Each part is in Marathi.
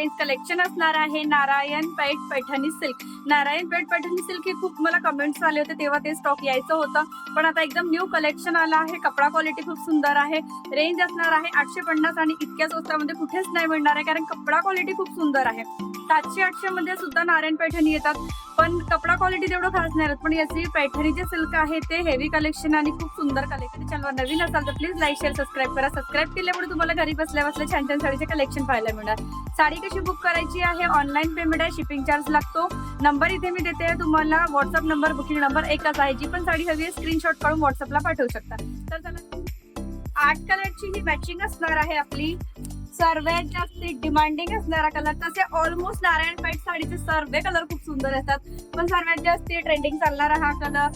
रेंज कलेक्शन असणार आहे. नारायण पेठ पैठणी सिल्क नारायण पेठ पैठणी सिल्क हे खूप मला कमेंट्स आले होते तेव्हा ते स्टॉक यायचं होतं. पण आता एकदम न्यू कलेक्शन आलं आहे. कपडा क्वालिटी खूप सुंदर आहे. रेंज असणार आहे आठशे पन्नास आणि इतक्या स्वस्तामध्ये कुठेच नाही मिळणार आहे. कारण कपडा क्वालिटी खूप सुंदर आहे. सातशे आठशे मध्ये सुद्धा नारायण पैठणी येतात. पण कपडा क्वालिटी तेवढं खास नाही राहत. पण याची पैठणी जे सिल्क आहे ते हेवी कलेक्शन आणि खूप सुंदर कलेक्शन चॅनलवर नवीन असाल तर प्लीज लाईक शेअर सबस्क्राईब करा. सबस्क्राईब केल्यामुळे तुम्हाला घरी बसल्या बसल्या छान छान साडीचे कलेक्शन पाहायला मिळणार. साडी कशी बुक करायची आहे? ऑनलाईन पेमेंट आहे शिपिंग चार्ज लागतो. नंबर इथे मी देते तुम्हाला व्हॉट्सअप नंबर बुकिंग नंबर एकच आहे. जी पण साडी हवी आहे स्क्रीनशॉट काढून व्हॉट्सअपला पाठवू शकता. तर चला. आठ कलरची ही मॅचिंग असणार आहे आपली. सर्वात जास्त डिमांडिंग असणारा कलर तसे ऑलमोस्ट नारायण पेठ साडीचे सर्व कलर खूप सुंदर असतात. पण सर्वात जास्त ट्रेंडिंग चालणारा हा कलर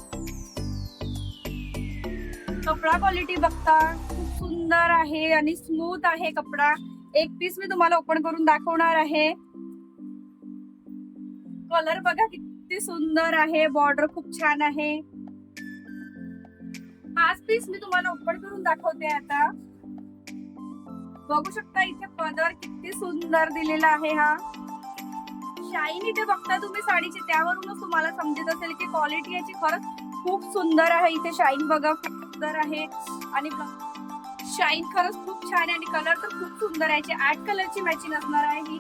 कपडा क्वालिटी बघता. खूप सुंदर आहे आणि स्मूथ आहे कपडा. एक पीस मी तुम्हाला ओपन करून दाखवणार आहे. कलर बघा किती सुंदर आहे. बॉर्डर खूप छान आहे. पाच पीस मी तुम्हाला ओपन करून दाखवते आता. बघू शकता इथे पदर किती सुंदर दिलेला आहे हा. शाईन इथे बघता तुम्ही साडीची. त्यावरूनच तुम्हाला समजत असेल की क्वालिटी याची खरंच खूप सुंदर आहे. इथे शाईन बघा खूप सुंदर आहे. आणि शाईन खरंच खूप छान आहे आणि कलर तर खूप सुंदर आहे. आठ कलरची मॅचिंग असणार आहे ही.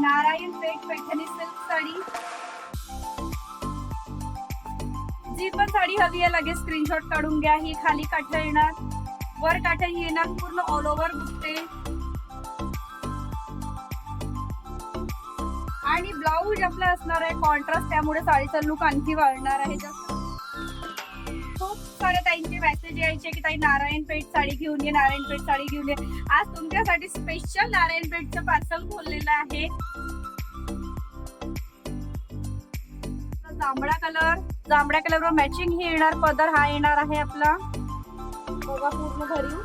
नारायण पेठ पैठणी सिल्क साडी. जी पण साडी हवी आहे लगेच स्क्रीनशॉट काढून घ्या. ही खाली काठ येणार. वर काठ ही येणार पूर्ण ऑल ओव्हर बुकते आणि ब्लाऊज आपला असणार आहे. कॉन्ट्रास्ट त्यामुळे साडीचा लुक आणखी वाढणार आहे. जास्त साऱ्या ताईंचे मेसेज यायचे की ताई नारायण पेठ साडी घेऊन ये नारायण पेठ साडी घेऊन ये. आज तुमच्यासाठी स्पेशल नारायणपेठचं पार्सल खोललेलं आहे. जांभळा कलर जांभळ्या कलरवर मॅचिंग हे येणार पदर हा येणार आहे आपला. बघा पूर्ण भरीव.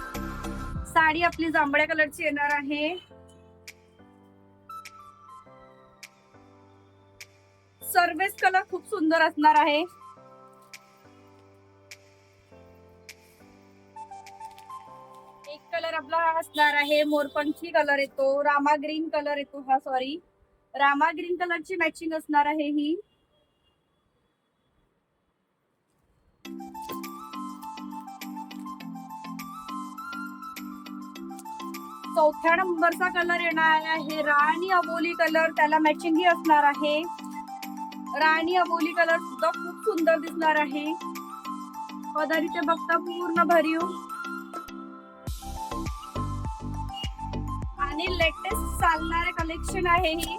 साडी आपली जांभळ्या कलरची येणार आहे. सर्वेस कलर खूप सुंदर असणार आहे. आपला हा असणार आहे. मोरपंखी कलर येतो. रामा ग्रीन कलर येतो हा सॉरी रामा ग्रीन कलरची मॅचिंग असणार आहे ही. चौथ्या नंबरचा कलर येणार आहे राणी अबोली कलर त्याला मॅचिंग ही असणार आहे. राणी अबोली कलर सुद्धा खूप सुंदर दिसणार आहे. पदारीचे बघता पूर्ण भरीव. आणि लेटेस्ट चालणारे कलेक्शन आहे ही.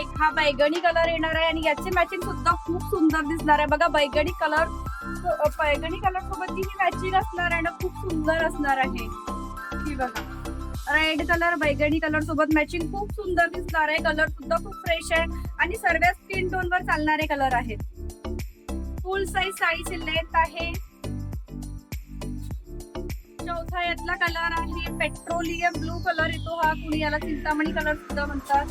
एक हा बैगणी कलर येणार आहे आणि याची मॅचिंग सुद्धा खूप सुंदर दिसणार आहे. बघा बैगणी कलर बैगणी कलर सोबत ही मॅचिंग असणार आहे ना खूप सुंदर असणार आहे. ही बघा. रेड कलर बैगणी कलर सोबत मॅचिंग खूप सुंदर दिसणार आहे. कलर सुद्धा खूप फ्रेश आहे. आणि सर्व स्किन टोन वर चालणारे कलर आहेत. फुल साईज साडी लेंथ आहे. चौथा यातला कलर आहे पेट्रोलियम ब्लू कलर येतो हा. कुणी याला चिंतामणी कलर सुद्धा म्हणतात.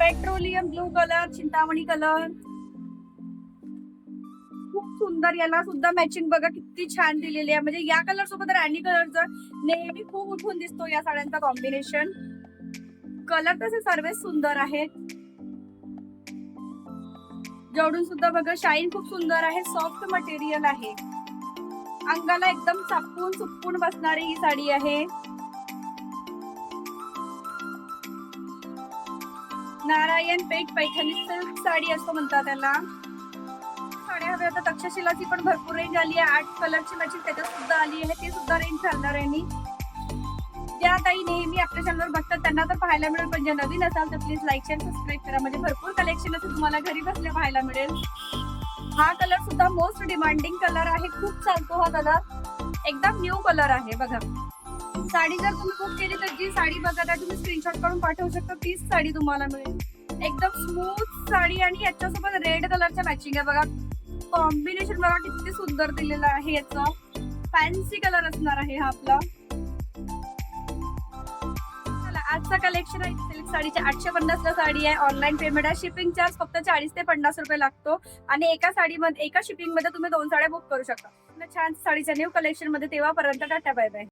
Petroleum blue colour Chintamani colour खूप सुंदर याला सुद्धा मॅचिंग बघा किती छान दिलेली आहे. म्हणजे या कलर सोबत राणी कलरचा नेहमी खूप उठून दिसतो या साड्यांचा कॉम्बिनेशन कलर तसे सर्व सुंदर आहेत. जवळून सुद्धा बघा शाईन खूप सुंदर आहे सॉफ्ट मटेरियल आहे. अंगाला एकदम चापून चुपपून बसणारी ही साडी आहे. नारायण पेठ पैठणी सिल्क साडी असं म्हणतात त्याला. साड्या हव्या आता तक्षशिलाची पण भरपूर रेंज आली आहे. आठ कलरची मॅचिंग त्याच्यात सुद्धा आली आहे. ती सुद्धा रेंज चालणार आहे मी ज्या ताई नेहमी आपल्या चॅनलवर बघतात त्यांना तर पाहायला मिळेल. पण जे नवीन असाल तर प्लीज लाईक शेअर सबस्क्राईब करा. म्हणजे भरपूर कलेक्शन असं तुम्हाला घरी बसल्या पाहायला मिळेल. हा कलर सुद्धा मोस्ट डिमांडिंग कलर आहे. खूप चालतो हा कलर एकदम न्यू कलर आहे बघा. साडी जर तुम्ही बुक केली तर जी साडी बघा त्या तुम्ही स्क्रीनशॉट काढून पाठवू शकता. तीच साडी तुम्हाला मिळेल. एकदम स्मूथ साडी आणि याच्यासोबत रेड कलरच्या मॅचिंग आहे बघा. कॉम्बिनेशन बघा किती सुंदर दिलेलं आहे याचं. फॅन्सी कलर असणार आहे हा आपला. आजचा कलेक्शन आहे. सिल्क साडीच्या आठशे पन्नासला साडी आहे. ऑनलाईन पेमेंट आहे. शिपिंग चार्ज फक्त चाळीस ते पन्नास रुपये लागतो. आणि एका साडीमध्ये एका शिपिंगमध्ये तुम्ही दोन साड्या बुक करू शकता. छान साडीच्या न्यू कलेक्शनमध्ये तेव्हापर्यंत टाटा बाय बाय